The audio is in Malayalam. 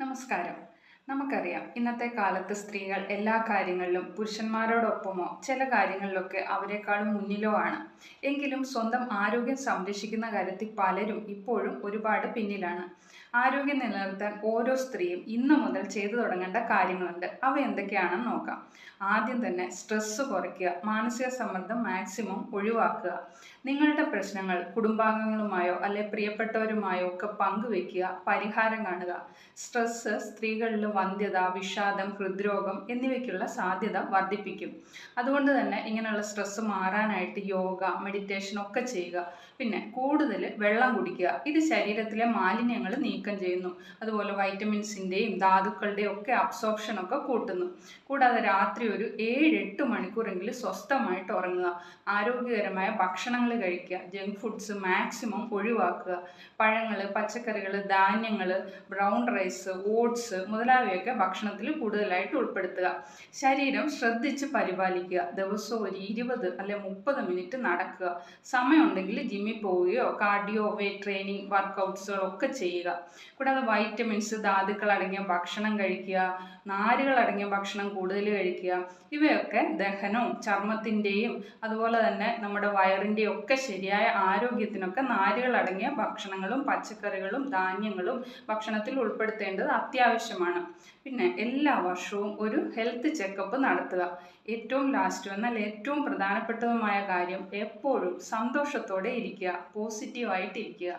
നമസ്കാരം നമുക്കറിയാം ഇന്നത്തെ കാലത്ത് സ്ത്രീകൾ എല്ലാ കാര്യങ്ങളിലും പുരുഷന്മാരോടൊപ്പമോ ചില കാര്യങ്ങളിലൊക്കെ അവരെക്കാളും മുന്നിലോ ആണ്. എങ്കിലും സ്വന്തം ആരോഗ്യം സംരക്ഷിക്കുന്ന കാര്യത്തിൽ പലരും ഇപ്പോഴും ഒരുപാട് പിന്നിലാണ്. ആരോഗ്യം നിലനിർത്താൻ ഓരോ സ്ത്രീയും ഇന്നു മുതൽ ചെയ്തു തുടങ്ങേണ്ട കാര്യങ്ങളുണ്ട്. അവ എന്തൊക്കെയാണെന്ന് നോക്കാം. ആദ്യം തന്നെ സ്ട്രെസ്സ് കുറയ്ക്കുക മാനസിക സമ്മർദ്ദം മാക്സിമം ഒഴിവാക്കുക. നിങ്ങളുടെ പ്രശ്നങ്ങൾ കുടുംബാംഗങ്ങളുമായോ അല്ലെ പ്രിയപ്പെട്ടവരുമായോ ഒക്കെ പങ്കുവെക്കുക പരിഹാരം കാണുക. സ്ട്രെസ്സ് സ്ത്രീകളിൽ വന്ധ്യത വിഷാദം ഹൃദ്രോഗം എന്നിവയ്ക്കുള്ള സാധ്യത വർദ്ധിപ്പിക്കും. അതുകൊണ്ട് തന്നെ ഇങ്ങനെയുള്ള സ്ട്രെസ്സ് മാറാനായിട്ട് യോഗ മെഡിറ്റേഷൻ ഒക്കെ ചെയ്യുക. പിന്നെ കൂടുതൽ വെള്ളം കുടിക്കുക. ഇത് ശരീരത്തിലെ മാലിന്യങ്ങൾ നീക്കം ചെയ്യുന്നു. അതുപോലെ വൈറ്റമിൻസിന്റെയും ധാതുക്കളുടെയും ഒക്കെ അബ്സോർപ്ഷൻ ഒക്കെ കൂട്ടുന്നു. കൂടാതെ രാത്രി ഒരു ഏഴ് എട്ട് മണിക്കൂറെങ്കിലും സ്വസ്ഥമായിട്ട് ഉറങ്ങുക. ആരോഗ്യകരമായ ഭക്ഷണങ്ങൾ കഴിക്കുക. ജങ്ക് ഫുഡ്സ് മാക്സിമം ഒഴിവാക്കുക. പഴങ്ങൾ പച്ചക്കറികൾ ധാന്യങ്ങൾ ബ്രൗൺ റൈസ് ഓട്സ് മുതലായവയൊക്കെ ഭക്ഷണത്തിൽ കൂടുതലായിട്ട് ഉൾപ്പെടുത്തുക. ശരീരം ശ്രദ്ധിച്ച് പരിപാലിക്കുക. ദിവസം ഒരു ഇരുപത് അല്ലെ മുപ്പത് മിനിറ്റ് നടക്കുക. സമയമുണ്ടെങ്കിൽ ജിമ്മിൽ പോവുകയോ കാർഡിയോ വെയിറ്റ് ട്രെയിനിങ് വർക്കൗട്ട്സുകൾ ഒക്കെ ചെയ്യുക. കൂടാതെ വൈറ്റമിൻസ് ധാതുക്കൾ അടങ്ങിയ ഭക്ഷണം കഴിക്കുക. നാരുകൾ അടങ്ങിയ ഭക്ഷണം കൂടുതൽ കഴിക്കുക. ഇവയൊക്കെ ദഹനവും ചർമ്മത്തിന്റെയും അതുപോലെ തന്നെ നമ്മുടെ വയറിന്റെയും ഒക്കെ ശരിയായ ആരോഗ്യത്തിനൊക്കെ നാരുകൾ അടങ്ങിയ ഭക്ഷണങ്ങളും പച്ചക്കറികളും ധാന്യങ്ങളും ഭക്ഷണത്തിൽ ഉൾപ്പെടുത്തേണ്ടത് അത്യാവശ്യമാണ്. പിന്നെ എല്ലാ വർഷവും ഒരു ഹെൽത്ത് ചെക്കപ്പ് നടത്തുക. ഏറ്റവും ലാസ്റ്റ് എന്നാൽ ഏറ്റവും പ്രധാനപ്പെട്ടതുമായ കാര്യം എപ്പോഴും സന്തോഷത്തോടെ ഇരിക്കുക പോസിറ്റീവായിട്ടിരിക്കുക